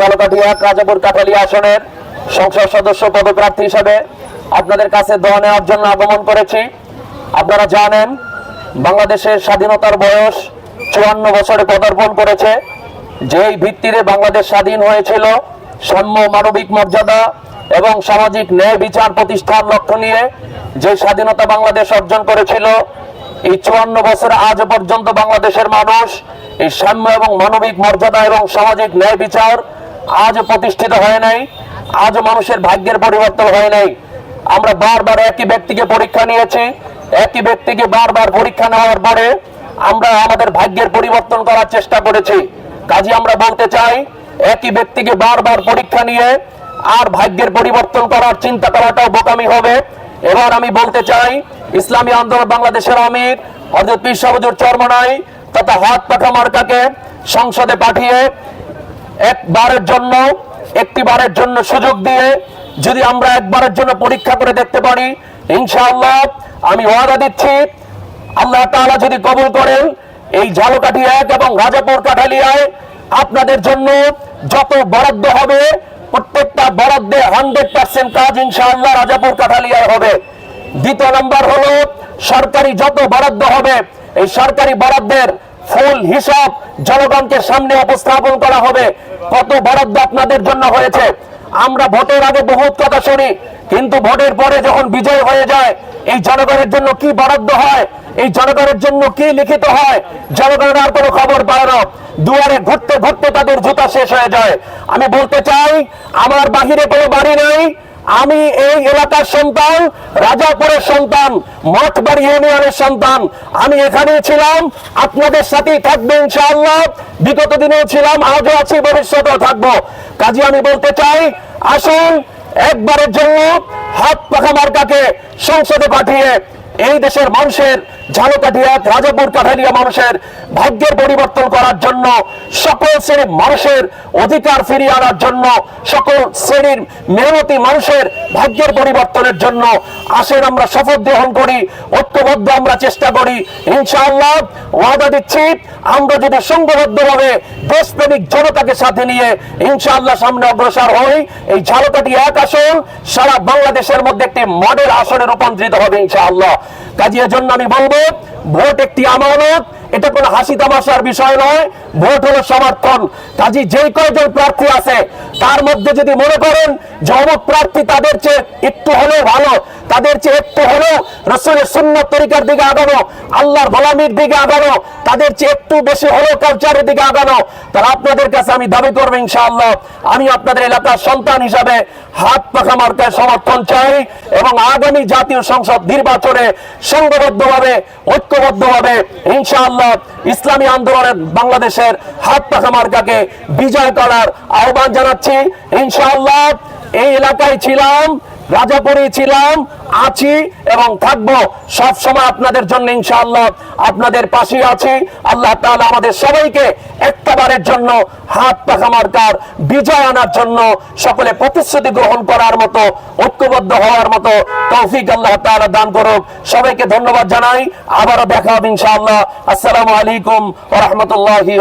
ঝালকাঠি এক, রাজাপুর কাঠালিয়া আসনের সংসদ সদস্য পদপ্রার্থী হিসাবে আপনাদের কাছে দোয়া নেওয়ার জন্য আগমন করেছি। আপনারা জানেন বাংলাদেশের স্বাধীনতার বয়স চুয়ান্ন বছরে পদার্পণ করেছে। যেই ভিত্তিতে বাংলাদেশ স্বাধীন হয়েছিল, সাম্য মানবিক মর্যাদা এবং সামাজিক ন্যায় বিচার প্রতিষ্ঠার লক্ষ্য নিয়ে যে স্বাধীনতা বাংলাদেশ অর্জন করেছিল, এই চুয়ান্ন বছর আজ পর্যন্ত বাংলাদেশের মানুষ এই সাম্য এবং মানবিক মর্যাদা এবং সামাজিক ন্যায় বিচার আজ প্রতিষ্ঠিত হয় নাই আজ মানুষের ভাগ্যের পরিবর্তন হয় নাই। আমরা বারবার একই ব্যক্তিকে পরীক্ষা নিয়েছি, একই ব্যক্তিকে বারবার পরীক্ষা নেওয়ার পরে আমরা আমাদের ভাগ্যের পরিবর্তন করার চেষ্টা করেছি। কাজে আমরা বলতে চাই, একই ব্যক্তিকে বারবার পরীক্ষা নিয়ে আর ভাগ্যের পরিবর্তন করার চিন্তা করাটাও বোকামি হবে। এবার আমি বলতে চাই, ইসলামী আন্দোলন বাংলাদেশের আমির হজরত পীর সাহুজুর চরমনাই তথা হাত পাখা মার্কাকে সংসদে পাঠিয়ে একবারের জন্য, একটিবারের জন্য সুযোগ দিয়ে যদি আমরা একবারের জন্য পরীক্ষা করে দেখতে পারি, ইনশাআল্লাহ আমি ওয়াদা দিচ্ছি, আল্লাহ তাআলা যদি কবুল করেন, এই ঝালকাঠি এক এবং রাজাপুর কাঠালিয়ায় আপনাদের জন্য যত বরাদ্দ হবে, প্রত্যেকটা বরাদ্দে হান্ড্রেড পার্সেন্ট কাজ ইনশাআল্লাহ রাজাপুর কাঠালিয়ায় হবে। দ্বিতীয় নম্বর হলো, সরকারি যত বরাদ্দ হবে, এই সরকারি বরাদ্দের ফুল হিসাব জনগণকে সামনে উপস্থাপন করা হবে। কত বরাদ্দ আপনাদের জন্য হয়েছে? আমরা ভোটের আগে বহুত কথা শুনি, কিন্তু ভোটের পরে যখন বিজয় হয়ে যায়, এই জনগণের জন্য কি বরাদ্দ হয়? এই জনগণের জন্য কি লিখিত হয়? জনগণের আর কোনো খবর পায় না। দুয়ারে ঘুরতে ঘুরতে তাদের জুতা শেষ হয়ে যায়। আমি বলতে চাই, আমার বাহিরে কোনো বাড়ি নেই আমি এই এলাকার সন্তান, রাজাপুরের সন্তান, মঠবাড়ি ইউনিয়নের সন্তান। আমি এখানে ছিলাম, আপনাদের সাথেই থাকবে ইনশাআল্লাহ। বিগত দিনেও ছিলাম, আজও আছি, ভবিষ্যতেও থাকব। কাজে, আমি বলতে চাই, আসুন, একবারের জন্য হাত পাখা মার্কাকে সংসদে পাঠিয়ে এই দেশের মানুষের ঝালকাঠিয়া রাজাপুর কাঠারিয়া মানুষের ভাগ্যের পরিবর্তন করার জন্য সকল শ্রেণির মানুষের অধিকার ফিরিয়ে আনার জন্য সকল শ্রেণির মেহনতি মানুষের ভাগ্যের পরিবর্তনের জন্য আসেন, আমরা শপথ গ্রহণ করি, ঐক্যবদ্ধ আমরা চেষ্টা করি। ইনশাআল্লাহ, ওয়াদা দিচ্ছি, আমরা যদি সংঘবদ্ধভাবে দেশপ্রেমিক জনতাকে সাথে নিয়ে ইনশাআল্লাহ সামনে অগ্রসর হই, এই ঝালকাঠি এক আসন, সারা বাংলাদেশের মধ্যে একটি মডেল আসনে রূপান্তরিত হবে ইনশাআল্লাহ। কাজী জন্য আমি বলব, ভোট একটি আমানত, এটা কোনো হাসি তামাশার বিষয় নয়, ভোট হলো সমর্থন। কাজী, যে কয়জন প্রার্থী আছে, তার মধ্যে যদি মনে করেন যে অমুক প্রার্থী তাদের চেয়ে একটু হলেও ভালো তাদের চেয়ে একটু হলেও রসুলের সুন্নত তরিকার দিকে আগানো, আল্লাহর গোলামির দিকে আগানো, তাদের চেয়ে একটু বেশি হলেও কালচারের দিকে আগানো, তারা আপনাদের কাছে আমি দাবি করব ইনশাআল্লাহ। আমি আপনাদের এলাকার সন্তান হিসাবে হাত পাখা মার্কায় সমর্থন চাই এবং আগামী জাতীয় সংসদ নির্বাচনে সংঘবদ্ধভাবে, ঐক্যবদ্ধভাবে ইনশাআল্লাহ ইসলামী আন্দোলনের বাংলাদেশের হাত পাখা মার্কাকে বিজয় করার আহ্বান জানাচ্ছি। ইনশাআল্লাহ এই এলাকায় ছিলাম রাজাপুরে ছিলাম আছি এবং থাকব। সব সময় আপনাদের জন্য ইনশাআল্লাহ আপনাদের পাশে আছি। আল্লাহ তাআলা আমাদের সবাইকে একটাবারের জন্য হাত পাখা মার্কার বিজয় আনার জন্য সকলে প্রতিশ্রুতি গ্রহণ করার মতো, ঐক্যবদ্ধ হওয়ার মতো তৌফিক আল্লাহ তাআলা দান করুক। সবাইকে ধন্যবাদ জানাই। আবারও দেখা হবে ইনশাআল্লাহ। আসসালামু আলাইকুম ওয়া রাহমাতুল্লাহি